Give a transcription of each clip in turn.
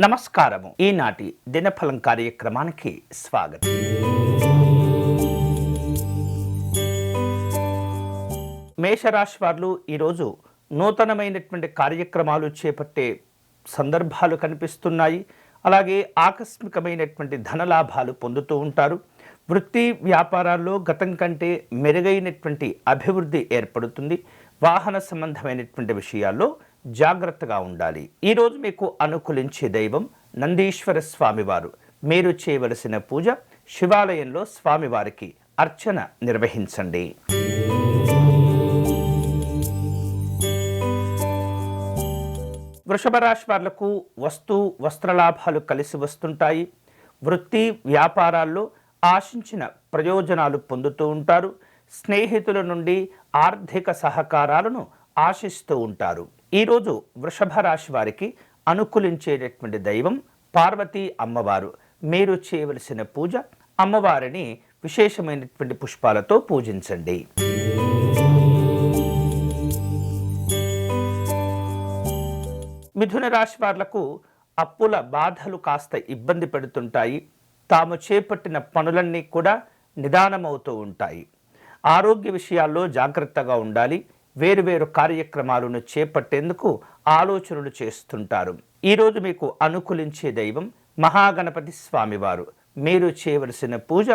నమస్కారము. ఈనాటి దినఫలం కార్యక్రమానికి స్వాగతం. మేషరాశి వారు ఈరోజు నూతనమైనటువంటి కార్యక్రమాలు చేపట్టే సందర్భాలు కనిపిస్తున్నాయి. అలాగే ఆకస్మికమైనటువంటి ధనలాభాలు పొందుతూ ఉంటారు. వృత్తి వ్యాపారాల్లో గతం కంటే మెరుగైనటువంటి అభివృద్ధి ఏర్పడుతుంది. వాహన సంబంధమైనటువంటి విషయాల్లో జాగ్రత్తగా ఉండాలి. ఈరోజు మీకు అనుకూలించే దైవం నందీశ్వర స్వామివారు. మీరు చేయవలసిన పూజ శివాలయంలో స్వామివారికి అర్చన నిర్వహించండి. వృషభ రాశి వాళ్ళకు వస్తు వస్త్రలాభాలు కలిసి వస్తుంటాయి. వృత్తి వ్యాపారాల్లో ఆశించిన ప్రయోజనాలు పొందుతూ ఉంటారు. స్నేహితుల నుండి ఆర్థిక సహకారాలను ఆశిస్తూ ఉంటారు. ఈరోజు వృషభ రాశి వారికి అనుకూలించేటటువంటి దైవం పార్వతీ అమ్మవారు. మీరు చేయవలసిన పూజ అమ్మవారిని విశేషమైనటువంటి పుష్పాలతో పూజించండి. మిథున రాశి వాళ్ళకు అప్పుల బాధలు కాస్త ఇబ్బంది పెడుతుంటాయి. తాము చేపట్టిన పనులన్నీ కూడా నిదానమవుతూ ఉంటాయి. ఆరోగ్య విషయాల్లో జాగ్రత్తగా ఉండాలి. వేరువేరు కార్యక్రమాలను చేపట్టేందుకు ఆలోచనలు చేస్తుంటారు. ఈరోజు మీకు అనుకూలించే దైవం మహాగణపతి స్వామివారు. మీరు చేయవలసిన పూజ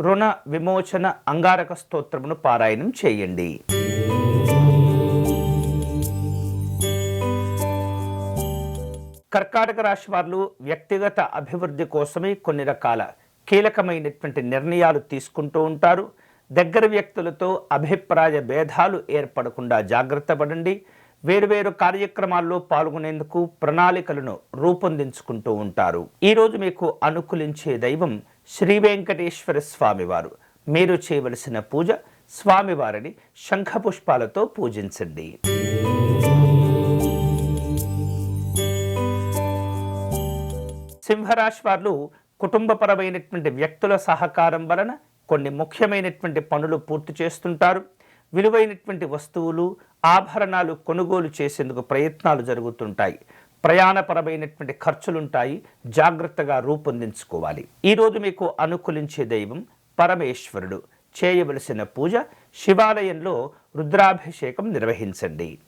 రుణ విమోచన అంగారక స్తోత్రమును పారాయణం చేయండి. కర్కాటక రాశి వారు వ్యక్తిగత అభివృద్ధి కోసమే కొన్ని రకాల కీలకమైనటువంటి నిర్ణయాలు తీసుకుంటూ ఉంటారు. దగ్గర వ్యక్తులతో అభిప్రాయ భేదాలు ఏర్పడకుండా జాగ్రత్త పడండి. వేరువేరు కార్యక్రమాల్లో పాల్గొనేందుకు ప్రణాళికలను రూపొందించుకుంటూ ఉంటారు. ఈరోజు మీకు అనుకూలించే దైవం శ్రీ వెంకటేశ్వర స్వామివారు. మీరు చేయవలసిన పూజ స్వామివారిని శంఖపుష్పాలతో పూజించండి. సింహరాశి వారు కుటుంబపరమైనటువంటి వ్యక్తుల సహకారం వలన కొన్ని ముఖ్యమైనటువంటి పనులు పూర్తి చేస్తుంటారు. విలువైనటువంటి వస్తువులు ఆభరణాలు కొనుగోలు చేసేందుకు ప్రయత్నాలు జరుగుతుంటాయి. ప్రయాణపరమైనటువంటి ఖర్చులుంటాయి. జాగ్రత్తగా రూపొందించుకోవాలి. ఈరోజు మీకు అనుకూలించే దైవం పరమేశ్వరుడు. చేయవలసిన పూజ శివాలయంలో రుద్రాభిషేకం నిర్వహించండి.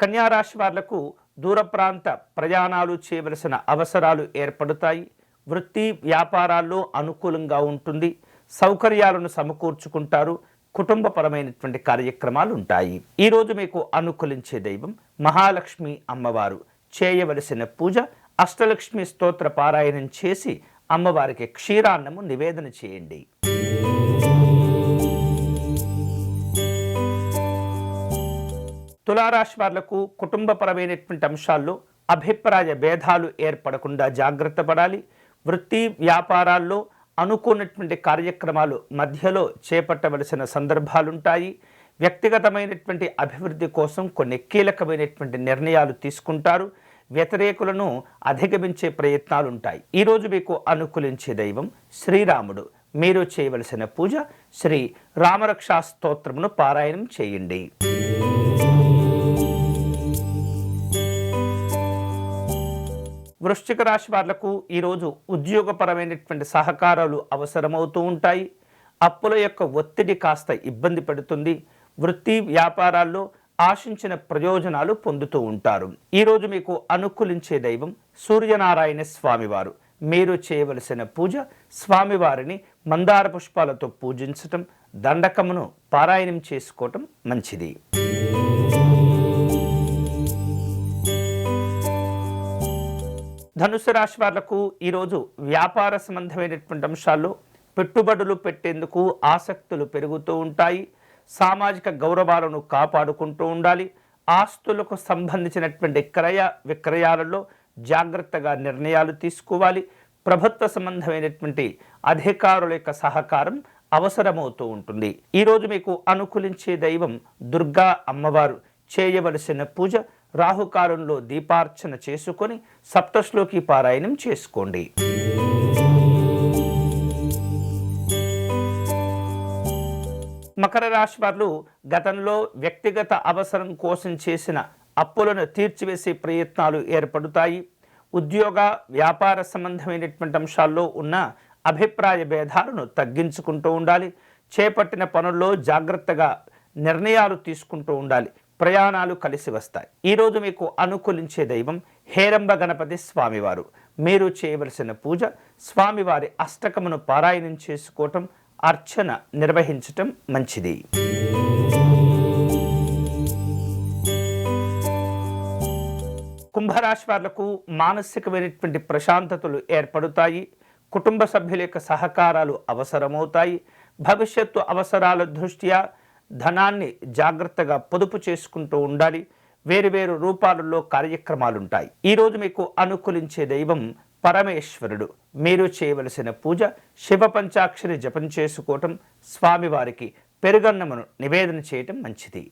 కన్యారాశి వాళ్ళకు దూర ప్రాంత ప్రయాణాలు చేయవలసిన అవసరాలు ఏర్పడతాయి. వృత్తి వ్యాపారాల్లో అనుకూలంగా ఉంటుంది. సౌకర్యాలను సమకూర్చుకుంటారు. కుటుంబపరమైనటువంటి కార్యక్రమాలు ఉంటాయి ఈరోజు మీకు అనుకూలించే దైవం మహాలక్ష్మి అమ్మవారు. చేయవలసిన పూజ అష్టలక్ష్మి స్తోత్ర పారాయణం చేసి అమ్మవారికి క్షీరాన్నము నివేదన చేయండి. తులారాశి వాళ్ళకు కుటుంబపరమైనటువంటి అంశాల్లో అభిప్రాయ భేదాలు ఏర్పడకుండా జాగ్రత్త పడాలి. వృత్తి వ్యాపారాల్లో అనుకున్నటువంటి కార్యక్రమాలు మధ్యలో చేపట్టవలసిన సందర్భాలుంటాయి. వ్యక్తిగతమైనటువంటి అభివృద్ధి కోసం కొన్ని కీలకమైనటువంటి నిర్ణయాలు తీసుకుంటారు. వ్యతిరేకులను అధిగమించే ప్రయత్నాలు ఉంటాయి ఈరోజు మీకు అనుకూలించే దైవం శ్రీరాముడు. మీరు చేయవలసిన పూజ శ్రీ రామరక్షా స్తోత్రమును పారాయణం చేయండి. వృశ్చిక రాశి వాళ్ళకు ఈరోజు ఉద్యోగపరమైనటువంటి సహకారాలు అవసరమవుతూ ఉంటాయి. అప్పుల యొక్క ఒత్తిడి కాస్త ఇబ్బంది పెడుతుంది. వృత్తి వ్యాపారాల్లో ఆశించిన ప్రయోజనాలు పొందుతూ ఉంటారు. ఈరోజు మీకు అనుకూలించే దైవం సూర్యనారాయణ స్వామివారు. మీరు చేయవలసిన పూజ స్వామివారిని మందార పుష్పాలతో పూజించటం దండకమును పారాయణం చేసుకోవటం మంచిది. ధనుసు రాశి వాళ్ళకు ఈరోజు వ్యాపార సంబంధమైనటువంటి అంశాల్లో పెట్టుబడులు పెట్టేందుకు ఆసక్తులు పెరుగుతూ ఉంటాయి. సామాజిక గౌరవాలను కాపాడుకుంటూ ఉండాలి. ఆస్తులకు సంబంధించినటువంటి క్రయ విక్రయాలలో జాగ్రత్తగా నిర్ణయాలు తీసుకోవాలి. ప్రభుత్వ సంబంధమైనటువంటి అధికారుల యొక్క సహకారం అవసరమవుతూ ఉంటుంది. ఈరోజు మీకు అనుకూలించే దైవం దుర్గా అమ్మవారు. చేయవలసిన పూజ రాహుకాలంలో దీపార్చన చేసుకొని సప్తశ్లోకి పారాయణం చేసుకోండి. మకర రాశి వారు గతంలో వ్యక్తిగత అవసరం కోసం చేసిన అప్పులను తీర్చివేసే ప్రయత్నాలు ఏర్పడుతాయి. ఉద్యోగ వ్యాపార సంబంధమైనటువంటి అంశాల్లో ఉన్న అభిప్రాయ భేదాలను తగ్గించుకుంటూ ఉండాలి. చేపట్టిన పనుల్లో జాగ్రత్తగా నిర్ణయాలు తీసుకుంటూ ఉండాలి. ప్రయాణాలు కలిసి వస్తాయి. ఈరోజు మీకు అనుకూలించే దైవం హేరంబ గణపతి స్వామివారు. మీరు చేయవలసిన పూజ స్వామివారి అష్టకమును పారాయణం చేసుకోవటం అర్చన నిర్వహించటం మంచిది. కుంభరాశి వాళ్ళకు మానసికమైనటువంటి ప్రశాంతతలు ఏర్పడుతాయి. కుటుంబ సభ్యుల యొక్క సహకారాలు అవసరమవుతాయి. భవిష్యత్తు అవసరాల దృష్ట్యా ధనాన్ని జాగ్రత్తగా పొదుపు చేసుకుంటూ ఉండాలి. వేరువేరు రూపాలలో కార్యక్రమాలుంటాయి. ఈరోజు మీకు అనుకూలించే దైవం పరమేశ్వరుడు. మీరు చేయవలసిన పూజ శివ పంచాక్షరి జపం చేసుకోవటం స్వామివారికి పెరుగన్నమును నివేదన చేయటం మంచిది.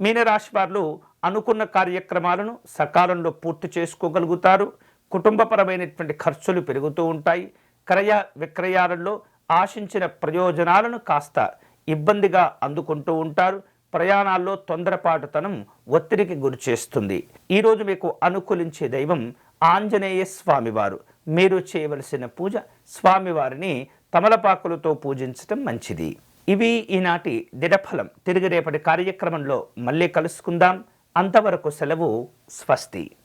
మీనరాశి వారు అనుకున్న కార్యక్రమాలను సకాలంలో పూర్తి చేసుకోగలుగుతారు. కుటుంబపరమైనటువంటి ఖర్చులు పెరుగుతూ ఉంటాయి. క్రయ విక్రయాలలో ఆశించిన ప్రయోజనాలను కాస్త ఇబ్బందిగా అందుకుంటూ ఉంటారు. ప్రయాణాల్లో తొందరపాటుతనం ఒత్తిడికి గురి చేస్తుంది. ఈరోజు మీకు అనుకూలించే దైవం ఆంజనేయ స్వామివారు. మీరు చేయవలసిన పూజ స్వామివారిని తమలపాకులతో పూజించటం మంచిది. ఇవి ఈనాటి దిడఫలం తిరిగి రేపటి కార్యక్రమంలో మళ్ళీ కలుసుకుందాం. అంతవరకు సెలవు స్వస్తి.